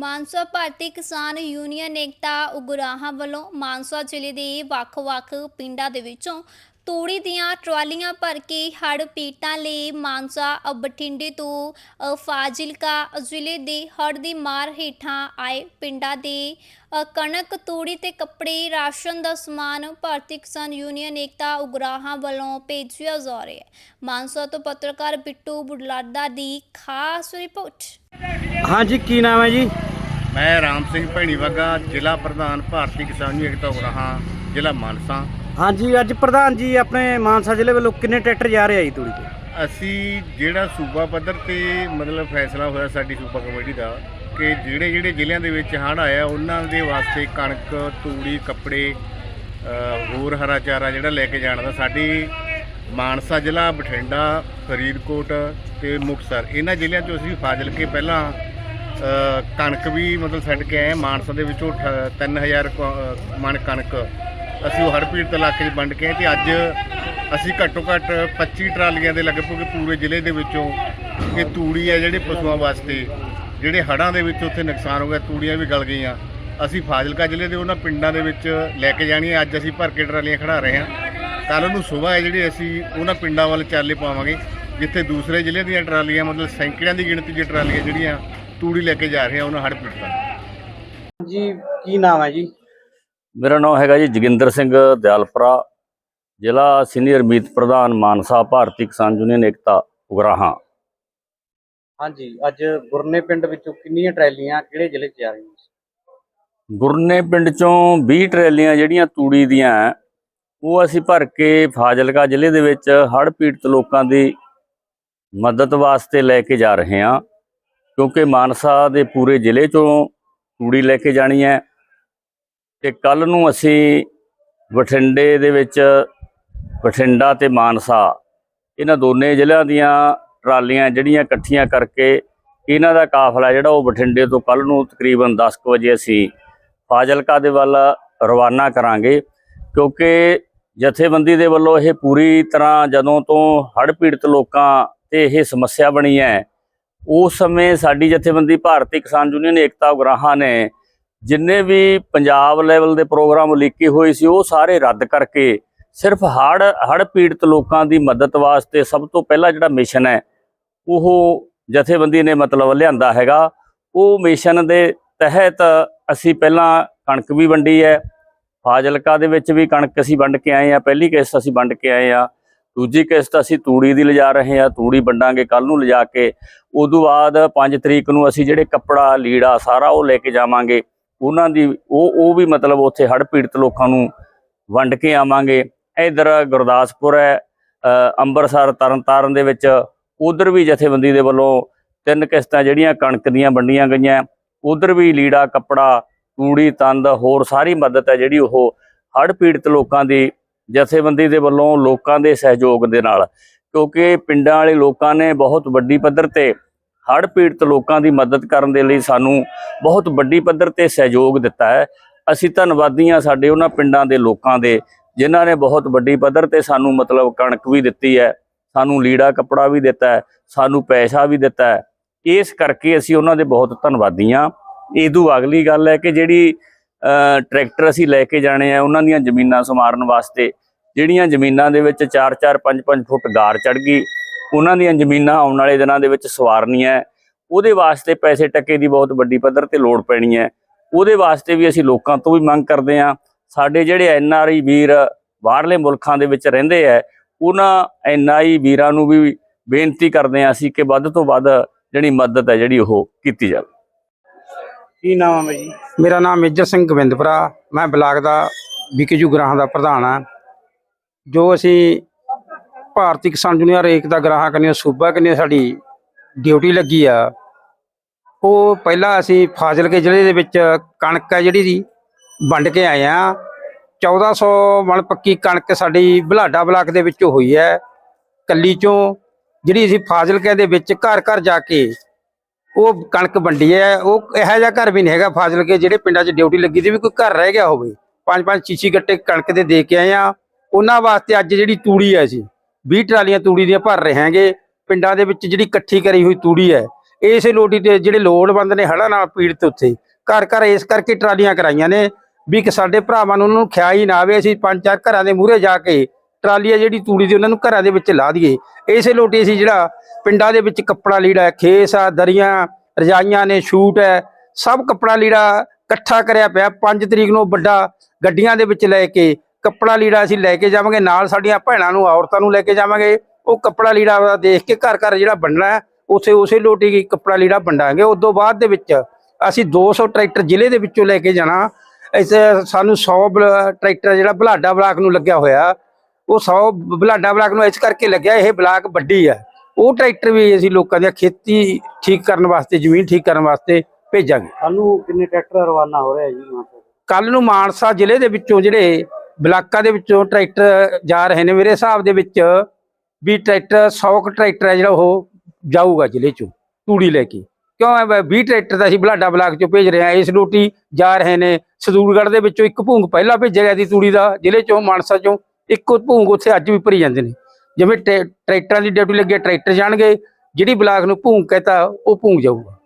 ਮਾਨਸਾ ਭਾਰਤੀ ਕਿਸਾਨ ਯੂਨੀਅਨ ਏਕਤਾ ਉਗਰਾਹਾਂ ਵੱਲੋਂ ਮਾਨਸਾ ਜ਼ਿਲ੍ਹੇ ਦੇ ਵੱਖ-ਵੱਖ ਪਿੰਡਾਂ ਦੇ ਵਿੱਚੋਂ ਤੂੜੀ ਦੀਆਂ ਟਰਾਲੀਆਂ ਭਰ ਕੇ ਹੜ੍ਹ ਪੀੜਤਾਂ ਲਈ ਮਾਨਸਾ ਬਠਿੰਡੇ ਤੋਂ ਫਾਜ਼ਿਲਕਾ ਜ਼ਿਲ੍ਹੇ ਦੇ ਹੜ੍ਹ ਦੀ ਮਾਰ ਹੇਠਾਂ ਆਏ ਪਿੰਡਾਂ ਦੇ ਕਣਕ, ਤੂੜੀ ਤੇ ਕੱਪੜੇ, ਰਾਸ਼ਨ ਦਾ ਸਮਾਨ ਭਾਰਤੀ ਕਿਸਾਨ ਯੂਨੀਅਨ ਏਕਤਾ ਉਗਰਾਹਾਂ ਵੱਲੋਂ ਭੇਜਿਆ ਜਾ ਰਿਹਾ ਹੈ। ਮਾਨਸਾ ਤੋਂ ਪੱਤਰਕਾਰ ਬਿੱਟੂ ਬੁਢਲਾਡਾ ਦੀ ਖਾਸ ਰਿਪੋਰਟ। ਹਾਂਜੀ, ਕੀ ਨਾਮ ਹੈ ਜੀ? ਮੈਂ ਰਾਮ ਸਿੰਘ ਭੈਣੀਵਾਗਾ ਜ਼ਿਲ੍ਹਾ ਪ੍ਰਧਾਨ ਭਾਰਤੀ ਕਿਸਾਨ ਯੂਨੀਅਨ ਏਕਤਾ ਉਗਰਾਹਾਂ ਜ਼ਿਲ੍ਹਾ ਮਾਨਸਾ। ਹਾਂਜੀ ਅੱਜ ਪ੍ਰਧਾਨ ਜੀ ਆਪਣੇ ਮਾਨਸਾ ਜ਼ਿਲ੍ਹੇ ਵੱਲੋਂ ਕਿੰਨੇ ਟਰੈਕਟਰ ਜਾ ਰਹੇ ਆ ਜੀ ਤੂੜੀ ਤੇ? ਅਸੀਂ ਜਿਹੜਾ ਸੂਬਾ ਪੱਧਰ ਤੇ ਮਤਲਬ ਫੈਸਲਾ ਹੋਇਆ ਸਾਡੀ ਸੂਬਾ ਕਮੇਟੀ ਦਾ ਕਿ ਜਿਹੜੇ ਜਿਹੜੇ ਜ਼ਿਲ੍ਹਿਆਂ ਦੇ ਵਿੱਚ ਹੜ੍ਹ ਆਇਆ ਉਹਨਾਂ ਦੇ ਵਾਸਤੇ ਕਣਕ ਤੂੜੀ ਕੱਪੜੇ ਅ, ਹੋਰ ਹਰਾ ਚਾਰਾ ਜਿਹੜਾ ਲੈ ਕੇ ਜਾਣ ਦਾ ਸਾਡੀ ਮਾਨਸਾ ਜ਼ਿਲ੍ਹਾ ਬਠਿੰਡਾ ਫਰੀਦਕੋਟ ਤੇ ਮੁਕਤਸਰ। ਇਹਨਾਂ ਜ਼ਿਲ੍ਹਿਆਂ 'ਚੋਂ ਅਸੀਂ ਫਾਜ਼ਿਲਕੇ ਪਹਿਲਾਂ ਕਣਕ ਵੀ ਮਤਲਬ ਛੱਡ ਕੇ ਆਏ ਮਾਨਸਾ ਦੇ ਵਿੱਚੋਂ ਅਠ- 3000 ਕੁ- ਅ, ਮਣ ਕਣਕ ਅਸੀਂ ਉਹ ਹੜ੍ਹ ਪੀੜਤ ਇਲਾਕੇ 'ਚ ਵੰਡ ਕੇ ਆਏ ਤੇ ਅੱਜ ਅਸੀਂ ਘੱਟੋ ਘੱਟ 25 ਟਰਾਲੀਆਂ ਦੇ ਲਗਭਗ ਪੂਰੇ ਜ਼ਿਲ੍ਹੇ ਦੇ ਵਿੱਚੋਂ ਇਹ ਤੂੜੀ ਹੈ ਜਿਹੜੇ ਪਸ਼ੂਆਂ ਵਾਸਤੇ ਜਿਹੜੇ ਹੜ੍ਹਾਂ ਦੇ ਵਿੱਚ ਉੱਥੇ ਨੁਕਸਾਨ ਹੋ ਗਿਆ ਤੂੜੀਆਂ ਵੀ ਗਲ ਗਈਆਂ। ਅਸੀਂ ਫਾਜ਼ਿਲਕਾ ਜ਼ਿਲ੍ਹੇ ਦੇ ਉਹਨਾਂ ਪਿੰਡਾਂ ਦੇ ਵਿੱਚ ਲੈ ਕੇ ਜਾਣੀ ਹੈ ਅੱਜ ਅਸੀਂ ਭਰ ਕੇ ਟਰਾਲੀਆਂ ਖੜਾ ਰਹੇ ਹਾਂ। ਕੱਲ੍ਹ ਨੂੰ ਸਵੇਰ ਹੈ ਜਿਹੜੀ ਅਸੀਂ ਉਹਨਾਂ ਪਿੰਡਾਂ ਵੱਲ ਚਾਲੇ ਪਾਵਾਂਗੇ ਜਿੱਥੇ ਦੂਸਰੇ ਜ਼ਿਲ੍ਹੇ ਦੀਆਂ ਟਰਾਲੀਆਂ ਮਤਲਬ ਸੈਂਕੜਿਆਂ ਦੀ ਗਿਣਤੀ 'ਚ ਟਰਾਲੀਆਂ ਜਿਹੜੀਆਂ ਤੂੜੀ ਲੈ ਕੇ ਜਾ ਰਹੀਆਂ ਉਹਨਾਂ ਹੜ੍ਹ ਪੀੜਤਾਂ ਜੀ ਕੀ ਨਾਮ ਹੈ ਜੀ? ਮੇਰਾ ਨਾਮ ਹੈਗਾ ਜੀ ਜੋਗਿੰਦਰ ਸਿੰਘ ਦਿਆਲਪੁਰਾ ਜ਼ਿਲ੍ਹਾ ਸੀਨੀਅਰ ਮੀਤ ਪ੍ਰਧਾਨ ਮਾਨਸਾ ਭਾਰਤੀ ਕਿਸਾਨ ਯੂਨੀਅਨ ਏਕਤਾ ਉਗਰਾਹਾਂ। ਹਾਂਜੀ ਅੱਜ ਗੁਰਨੇ ਪਿੰਡ ਵਿੱਚੋਂ ਕਿੰਨੀਆਂ ਟਰੈਲੀਆਂ ਕਿਹੜੇ ਜ਼ਿਲ੍ਹੇ 'ਚ ਜਾ ਰਹੀਆਂ? ਗੁਰਨੇ ਪਿੰਡ ਚੋਂ 20 ਟਰੈਲੀਆਂ ਜਿਹੜੀਆਂ ਤੂੜੀ ਦੀਆਂ ਉਹ ਅਸੀਂ ਭਰ ਕੇ ਫਾਜ਼ਿਲਕਾ ਜ਼ਿਲ੍ਹੇ ਦੇ ਵਿੱਚ ਹੜ੍ਹ ਪੀੜਤ ਲੋਕਾਂ ਦੀ ਮਦਦ ਵਾਸਤੇ ਲੈ ਕੇ ਜਾ ਰਹੇ ਹਾਂ। ਕਿਉਂਕਿ ਮਾਨਸਾ ਦੇ ਪੂਰੇ ਜ਼ਿਲ੍ਹੇ ਚੋਂ ਤੂੜੀ ਲੈ ਕੇ ਜਾਣੀ ਹੈ ਤੇ ਕੱਲ ਨੂੰ ਅਸੀਂ ਬਠਿੰਡੇ ਦੇ ਵਿੱਚ ਬਠਿੰਡਾ ਤੇ ਮਾਨਸਾ, ਇਹਨਾਂ ਦੋਨੇ ਜ਼ਿਲ੍ਹਿਆਂ ਦੀਆਂ ਟਰਾਲੀਆਂ ਜਿਹੜੀਆਂ ਇਕੱਠੀਆਂ ਕਰਕੇ ਇਹਨਾਂ ਦਾ ਕਾਫਲਾ ਜਿਹੜਾ ਉਹ ਬਠਿੰਡੇ ਤੋਂ ਕੱਲ ਨੂੰ ਤਕਰੀਬਨ 10 ਕੁ ਵਜੇ ਅਸੀਂ ਫਾਜ਼ਿਲਕਾ ਦੇ ਵੱਲ ਰਵਾਨਾ ਕਰਾਂਗੇ, ਕਿਉਂਕਿ ਜਥੇਬੰਦੀ ਦੇ ਵੱਲੋਂ ਇਹ ਪੂਰੀ ਤਰ੍ਹਾਂ ਜਦੋਂ ਤੋਂ ਹੜ੍ਹ ਪੀੜਤ ਲੋਕਾਂ ਤੇ ਇਹ ਸਮੱਸਿਆ ਬਣੀ ਹੈ ਉਸ ਸਮੇਂ ਸਾਡੀ ਜਥੇਬੰਦੀ ਭਾਰਤੀ ਕਿਸਾਨ ਯੂਨੀਅਨ ਏਕਤਾ ਉਗਰਾਹਾਂ ਨੇ ਜਿੰਨੇ ਵੀ ਪੰਜਾਬ ਲੈਵਲ ਦੇ ਪ੍ਰੋਗਰਾਮ ਉਲੀਕੇ ਹੋਏ ਸੀ, ਉਹ ਸਾਰੇ ਰੱਦ ਕਰਕੇ ਸਿਰਫ ਹੜ੍ਹ ਹੜ੍ਹ ਪੀੜਤ ਲੋਕਾਂ ਦੀ ਮਦਦ ਵਾਸਤੇ ਸਭ ਤੋਂ ਪਹਿਲਾਂ ਜਿਹੜਾ ਮਿਸ਼ਨ ਹੈ, ਉਹ ਜਥੇਬੰਦੀ ਨੇ ਮਤਲਬ ਲਿਆਂਦਾ ਹੈਗਾ। ਉਹ ਮਿਸ਼ਨ ਦੇ ਤਹਿਤ ਅਸੀਂ ਪਹਿਲਾਂ ਕਣਕ ਵੀ ਵੰਡੀ ਹੈ, ਫਾਜ਼ਿਲਕਾ ਦੇ ਵਿੱਚ ਵੀ ਕਣਕ ਅਸੀਂ ਵੰਡ ਕੇ ਆਏ ਆ ਪਹਿਲੀ ਕਿਸ਼ਤ ਅਸੀਂ ਵੰਡ ਕੇ ਆਏ ਆ ਦੂਜੀ ਕਿਸ਼ਤ ਅਸੀਂ ਤੂੜੀ ਦੀ ਲਿਜਾ ਰਹੇ ਹਾਂ ਤੂੜੀ ਵੰਡਾਂਗੇ ਕੱਲ ਨੂੰ ਲਿਜਾ ਕੇ। ਉਦੋਂ ਬਾਅਦ 5 ਤਰੀਕ ਨੂੰ ਅਸੀਂ ਜਿਹੜੇ ਕੱਪੜਾ ਲੀੜਾ ਸਾਰਾ ਉਹ ਲੈ ਕੇ ਜਾਵਾਂਗੇ। ਉਹਨਾਂ ਦੀ ਉਹ ਉਹ ਵੀ ਮਤਲਬ ਉੱਥੇ ਹੜ੍ਹ ਪੀੜਤ ਲੋਕਾਂ ਨੂੰ ਵੰਡ ਕੇ ਆਵਾਂਗੇ। ਇਧਰ ਗੁਰਦਾਸਪੁਰ ਹੈ ਅ, ਅੰਮ੍ਰਿਤਸਰ ਤਰਨਤਾਰਨ ਦੇ ਵਿੱਚ ਉਧਰ ਵੀ ਜਥੇਬੰਦੀ ਦੇ ਵੱਲੋਂ ਤਿੰਨ ਕਿਸ਼ਤਾਂ ਜਿਹੜੀਆਂ ਕਣਕ ਦੀਆਂ ਵੰਡੀਆਂ ਗਈਆਂ। ਉਧਰ ਵੀ ਲੀੜਾ ਕੱਪੜਾ ਤੂੜੀ ਤੰਦ ਹੋਰ ਸਾਰੀ ਮਦਦ ਹੈ ਜਿਹੜੀ ਉਹ ਹੜ੍ਹ ਪੀੜਤ ਲੋਕਾਂ ਦੀ ਜਥੇਬੰਦੀ ਦੇ ਵੱਲੋਂ ਲੋਕਾਂ ਦੇ ਸਹਿਯੋਗ ਦੇ ਨਾਲ, ਕਿਉਂਕਿ ਪਿੰਡਾਂ ਵਾਲੇ ਲੋਕਾਂ ਨੇ ਬਹੁਤ ਵੱਡੀ ਪੱਧਰ ਤੇ ਹੜ੍ਹ ਪੀੜਤ ਲੋਕਾਂ ਦੀ ਮਦਦ ਕਰਨ ਦੇ ਲਈ ਸਾਨੂੰ ਬਹੁਤ ਵੱਡੀ ਪੱਧਰ ਤੇ ਸਹਿਯੋਗ ਦਿੱਤਾ ਹੈ। ਅਸੀਂ ਧੰਨਵਾਦੀ ਹਾਂ ਸਾਡੇ ਉਹਨਾਂ ਪਿੰਡਾਂ ਦੇ ਲੋਕਾਂ ਦੇ, ਜਿਨ੍ਹਾਂ ਨੇ ਬਹੁਤ ਵੱਡੀ ਪੱਧਰ ਤੇ ਸਾਨੂੰ ਮਤਲਬ ਕਣਕ ਵੀ ਦਿੱਤੀ ਹੈ, ਸਾਨੂੰ ਲੀੜਾ ਕੱਪੜਾ ਵੀ ਦਿੱਤਾ ਹੈ, ਸਾਨੂੰ ਪੈਸਾ ਵੀ ਦਿੱਤਾ ਹੈ। ਇਸ ਕਰਕੇ ਅਸੀਂ ਉਹਨਾਂ ਦੇ ਬਹੁਤ ਧੰਨਵਾਦੀ ਹਾਂ। ਇਹ ਤੋਂ ਅਗਲੀ ਗੱਲ ਹੈ ਕਿ ਜਿਹੜੀ ਟਰੈਕਟਰ ਅਸੀਂ ਲੈ ਕੇ ਜਾਣੇ ਆ, ਉਹਨਾਂ ਦੀਆਂ ਜ਼ਮੀਨਾਂ ਸੰਵਾਰਨ ਵਾਸਤੇ। ਜਿਹੜੀਆਂ ਜ਼ਮੀਨਾਂ ਦੇ ਵਿੱਚ 4-4 5-5 ਫੁੱਟ ਗਾਰ ਚੜ ਗਈ, ਉਹਨਾਂ ਦੀਆਂ ਜ਼ਮੀਨਾਂ ਆਉਣ ਵਾਲੇ ਦਿਨਾਂ ਦੇ ਵਿੱਚ ਸਵਾਰਨੀਆਂ ਉਹਦੇ ਵਾਸਤੇ ਪੈਸੇ ਟੱਕੇ ਦੀ ਬਹੁਤ ਵੱਡੀ ਪੱਧਰ ਤੇ ਲੋੜ ਪੈਣੀ ਹੈ ਉਹਦੇ ਵਾਸਤੇ ਵੀ ਅਸੀਂ ਲੋਕਾਂ ਤੋਂ ਵੀ ਮੰਗ ਕਰਦੇ ਹਾਂ ਸਾਡੇ ਜਿਹੜੇ ਐਨ ਆਰ ਆਈ ਵੀਰ ਬਾਹਰਲੇ ਮੁਲਕਾਂ ਦੇ ਵਿੱਚ ਰਹਿੰਦੇ ਆ ਉਹਨਾਂ ਐਨ ਆਈ ਵੀਰਾਂ ਨੂੰ ਵੀ ਬੇਨਤੀ ਕਰਦੇ ਹਾਂ ਅਸੀਂ ਕਿ ਵੱਧ ਤੋਂ ਵੱਧ ਜਿਹੜੀ ਮਦਦ ਹੈ ਜਿਹੜੀ ਉਹ ਕੀਤੀ ਜਾਵੇ। ਕੀ ਨਾਮ ਹੈ ਜੀ? ਮੇਰਾ ਨਾਮ ਮੇਜਰ ਸਿੰਘ ਗੋਬਿੰਦਪੁਰਾ, ਮੈਂ ਬਲਾਕ ਦਾ ਵਿਕੇਜੂ ਗ੍ਰਾਹਾਂ ਦਾ ਪ੍ਰਧਾਨ ਹਾਂ। ਜੋ ਅਸੀਂ ਭਾਰਤੀ ਕਿਸਾਨ ਯੂਨੀਅਨ ਏਕਤਾ ਗ੍ਰਾਹਾਂ ਕਰਨੀ ਸੂਬਾ ਕਰਨੀ ਸਾਡੀ ਡਿਊਟੀ ਲੱਗੀ ਆ, ਉਹ ਪਹਿਲਾਂ ਅਸੀਂ ਫਾਜ਼ਿਲਕੇ ਜ਼ਿਲ੍ਹੇ ਦੇ ਵਿੱਚ ਕਣਕ ਹੈ ਜਿਹੜੀ ਦੀ ਵੰਡ ਕੇ ਆਏ ਆ 1400 ਮਣ ਪੱਕੀ ਕਣਕ ਸਾਡੀ ਬਲਾਡਾ ਬਲਾਕ ਦੇ ਵਿੱਚੋਂ ਹੋਈ ਹੈ, ਕੱਲੀ ਚੋਂ, ਜਿਹੜੀ ਅਸੀਂ ਫਾਜ਼ਿਲਕੇ ਦੇ ਵਿੱਚ ਘਰ ਘਰ ਜਾ ਕੇ ਉਹ ਕਣਕ ਵੰਡੀ ਹੈ, ਉਹ ਇਹੋ ਜਿਹਾ ਘਰ ਵੀ ਨਹੀਂ ਹੈਗਾ ਫਾਜ਼ਿਲਕੇ ਜਿਹੜੇ ਪਿੰਡਾਂ 'ਚ ਡਿਊਟੀ ਲੱਗੀ ਸੀ ਵੀ ਕੋਈ ਘਰ ਰਹਿ ਗਿਆ ਹੋਵੇ। ਪੰਜ ਪੰਜ ਛੇ ਗੱਟੇ ਕਣਕ ਦੇ ਦੇ ਕੇ ਆਏ ਆ। ਉਹਨਾਂ ਵਾਸਤੇ ਅੱਜ ਜਿਹੜੀ ਤੂੜੀ ਹੈ ਅਸੀਂ 20 ਟਰਾਲੀਆਂ ਤੂੜੀ ਦੀਆਂ ਭਰ ਰਹੇ ਹਾਂਗੇ। ਪਿੰਡਾਂ ਦੇ ਵਿੱਚ ਜਿਹੜੀ ਇਕੱਠੀ ਕਰੀ ਹੋਈ ਤੂੜੀ ਹੈ, ਇਸੇ ਲੋਟੀ ਤੇ ਜਿਹੜੇ ਲੋੜਵੰਦ ਨੇ ਹੜ੍ਹਾਂ ਨਾਲ ਪੀੜਤ ਉੱਥੇ ਘਰ ਘਰ ਇਸ ਕਰਕੇ ਟਰਾਲੀਆਂ ਕਰਾਈਆਂ ਨੇ ਵੀ ਕਿ ਸਾਡੇ ਭਰਾਵਾਂ ਨੂੰ ਉਹਨਾਂ ਨੂੰ ਖਿਆ ਹੀ ਨਾ ਆਵੇ, ਅਸੀਂ ਪੰਜ ਚਾਰ ਘਰਾਂ ਦੇ ਮੂਹਰੇ ਜਾ ਕੇ ਟਰਾਲੀ ਆ ਜਿਹੜੀ ਤੂੜੀ ਦੀ, ਉਹਨਾਂ ਨੂੰ ਘਰਾਂ ਦੇ ਵਿੱਚ ਲਾ ਦਈਏ। ਇਸੇ ਲੋਟੀ ਅਸੀਂ ਜਿਹੜਾ ਪਿੰਡਾਂ ਦੇ ਵਿੱਚ ਕੱਪੜਾ ਲੀੜਾ ਖੇਸ ਆ, ਦਰੀਆਂ, ਰਜਾਈਆਂ ਨੇ ਸ਼ੂਟ ਹੈ, ਸਭ ਕੱਪੜਾ ਲੀੜਾ ਇਕੱਠਾ ਕਰਿਆ ਪਿਆ। 5 ਤਰੀਕ ਨੂੰ ਵੱਡਾ ਗੱਡੀਆਂ ਦੇ ਵਿੱਚ ਲੈ ਕੇ ਕੱਪੜਾ ਲੀੜਾ ਅਸੀਂ ਲੈ ਕੇ ਜਾਵਾਂਗੇ, ਨਾਲ ਸਾਡੀਆਂ ਭੈਣਾਂ ਨੂੰ, ਔਰਤਾਂ ਨੂੰ ਲੈ ਕੇ ਜਾਵਾਂਗੇ। ਉਹ ਕੱਪੜਾ ਲੀੜਾ ਦੇਖ ਕੇ ਘਰ ਘਰ ਜਿਹੜਾ ਵੰਡਣਾ ਹੈ ਉਸੇ ਉਸੇ ਲੋਟੀ ਕੀ ਕੱਪੜਾ ਲੀੜਾ ਵੰਡਾਂਗੇ ਉਸ ਤੋਂ ਬਾਅਦ ਦੇ ਵਿੱਚ ਅਸੀਂ 200 ਟਰੈਕਟਰ ਜ਼ਿਲ੍ਹੇ ਦੇ ਵਿੱਚੋਂ ਲੈ ਕੇ ਜਾਣਾ। ਇਸ ਸਾਨੂੰ 100 ਬਲ- ਟਰੈਕਟਰ ਜਿਹੜਾ ਬਲਾਡਾ ਬਲਾਕ ਨੂੰ ਲੱਗਿਆ ਹੋਇਆ। ਉਹ 100 ਬਲਾਡਾ ਬਲਾਕ ਨੂੰ ਇਸ ਕਰਕੇ ਲੱਗਿਆ ਇਹ ਬਲਾਕ ਵੱਡੀ ਹੈ ਉਹ ਟਰੈਕਟਰ ਵੀ ਅਸੀਂ ਲੋਕਾਂ ਦੀਆਂ ਖੇਤੀ ਠੀਕ ਕਰਨ ਵਾਸਤੇ ਜ਼ਮੀਨ ਠੀਕ ਕਰਨ ਵਾਸਤੇ ਭੇਜਾਂਗੇ। ਸਾਨੂੰ ਕਿੰਨੇ ਟਰੈਕਟਰ ਰਵਾਨਾ ਹੋ ਰਿਹਾ ਜੀ ਕੱਲ ਨੂੰ ਮਾਨਸਾ ਜ਼ਿਲ੍ਹੇ ਦੇ ਵਿੱਚੋਂ ਜਿਹੜੇ ਬਲਾਕਾਂ ਦੇ ਵਿੱਚੋਂ ਟਰੈਕਟਰ ਜਾ ਰਹੇ ਨੇ ਮੇਰੇ ਹਿਸਾਬ ਦੇ ਵਿੱਚ ਵੀ ਟਰੈਕਟਰ 100 ਕੁ ਟਰੈਕਟਰ ਹੈ ਜਿਹੜਾ ਉਹ ਜਾਊਗਾ ਜ਼ਿਲ੍ਹੇ ਚੋਂ ਤੂੜੀ ਲੈ ਕੇ। ਕਿਉਂ ਐ 20 ਟਰੈਕਟਰ ਤਾਂ ਅਸੀਂ ਬਲਾਡਾ ਬਲਾਕ ਚੋਂ ਭੇਜ ਰਹੇ ਹਾਂ ਇਸ ਲੋਟੀ ਜਾ ਰਹੇ ਨੇ। ਸਦੂਰਗੜ੍ਹ ਦੇ ਵਿੱਚੋਂ ਇੱਕ ਭੂੰਗ ਪਹਿਲਾਂ ਭੇਜਿਆ ਗਿਆ ਸੀ ਤੂੜੀ ਦਾ ਜ਼ਿਲ੍ਹੇ ਚੋਂ ਮਾਨਸਾ ਚੋਂ। ਇੱਕੋ ਭੂੰਗ ਉੱਥੇ ਅੱਜ ਵੀ ਭਰੀ ਜਾਂਦੇ ਨੇ। ਜਿਵੇਂ ਟਰੈ- ਟਰੈਕਟਰਾਂ ਦੀ ਡਿਊਟੀ ਲੱਗੀ ਟਰੈਕਟਰ ਜਾਣਗੇ, ਜਿਹੜੀ ਬਲਾਕ ਨੂੰ ਭੂੰਗ ਕਹਤਾ, ਉਹ ਭੂੰਗ ਜਾਊਗਾ।